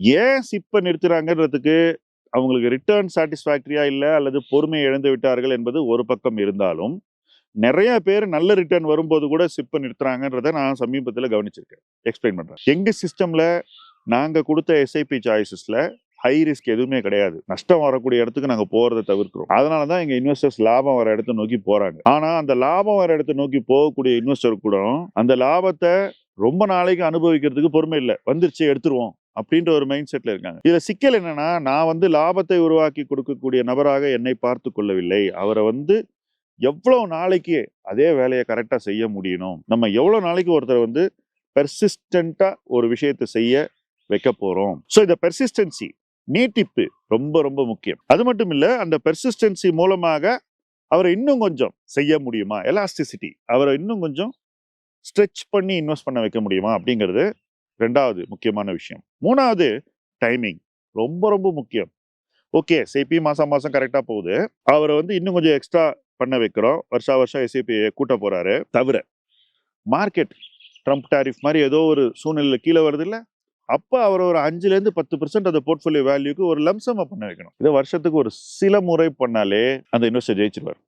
ஏன் சிப்பை நிறுத்துறாங்கன்றதுக்கு அவங்களுக்கு ரிட்டர்ன் சாட்டிஸ்ஃபேக்டரியா இல்லை அல்லது பொறுமையை இழந்து விட்டார்கள் என்பது ஒரு பக்கம் இருந்தாலும் நிறைய பேர் நல்ல ரிட்டர்ன் வரும்போது கூட சிப்பை நிறுத்துறாங்கன்றதை நான் சமீபத்தில் கவனிச்சிருக்கேன். எக்ஸ்பிளைன் பண்ணுறேன் எங்க சிஸ்டம்ல நாங்கள் கொடுத்த எஸ்ஐபி சாய்ஸஸில் ஹை ரிஸ்க் எதுவுமே கிடையாது. நஷ்டம் வரக்கூடிய இடத்துக்கு நாங்கள் போகிறத தவிர்க்கிறோம். அதனால தான் எங்கள் இன்வெஸ்டர்ஸ் லாபம் வர இடத்த நோக்கி போகிறாங்க ஆனால் அந்த லாபம் வர இடத்த நோக்கி போகக்கூடிய இன்வெஸ்டர் கூட அந்த லாபத்தை ரொம்ப நாளைக்கு அனுபவிக்கிறதுக்கு பொறுமை இல்லை. வந்துருச்சு எடுத்துருவோம். அப்படின்ற ஒரு மைண்ட் செட்டில் இருக்காங்க. இதில் சிக்கல் என்னன்னா நான் வந்து லாபத்தை உருவாக்கி கொடுக்கக்கூடிய நபராக என்னை பார்த்து கொள்ளவில்லை. அவரை வந்து எவ்வளோ நாளைக்கு அதே வேலையை கரெக்டாக செய்ய முடியணும்? நம்ம எவ்வளோ நாளைக்கு ஒருத்தர் வந்து பெர்சிஸ்டண்ட்டாக ஒரு விஷயத்தை செய்ய வைக்க போகிறோம் ஸோ இந்த பெர்சிஸ்டன்சி நீட்டிப்பு ரொம்ப ரொம்ப முக்கியம். அது மட்டும் இல்லை அந்த பெர்சிஸ்டன்சி மூலமாக அவரை இன்னும் கொஞ்சம் செய்ய முடியுமா? எலாஸ்டிசிட்டி அவரை இன்னும் கொஞ்சம் ஸ்ட்ரெச் பண்ணி இன்வெஸ்ட் பண்ண வைக்க முடியுமா? அப்படிங்கிறது ரெண்டாவது முக்கியமான விஷயம். மூணாவது டைமிங் ரொம்ப ரொம்ப முக்கியம். ஓகே எஸ்ஐபி மாதம் மாதம் கரெக்டாக போகுது. அவரை வந்து இன்னும் கொஞ்சம் எக்ஸ்ட்ரா பண்ண வைக்கிறோம். வருஷா வருஷம் எஸ்ஐபியை கூட்ட போகிறாரு தவிர மார்க்கெட் ட்ரம்ப் டாரிஃப் மாதிரி ஏதோ ஒரு சூழ்நிலை கீழே வருது இல்லை? அப்போ அவர் ஒரு அஞ்சுலேருந்து பத்து பர்சன்ட் அந்த போர்ட்ஃபோலியோ வேல்யூக்கு ஒரு லம்சமாக பண்ண வைக்கணும். இதை வருஷத்துக்கு ஒரு சில முறை பண்ணாலே அந்த இன்வெஸ்டர் ஜெயிச்சிருவார்.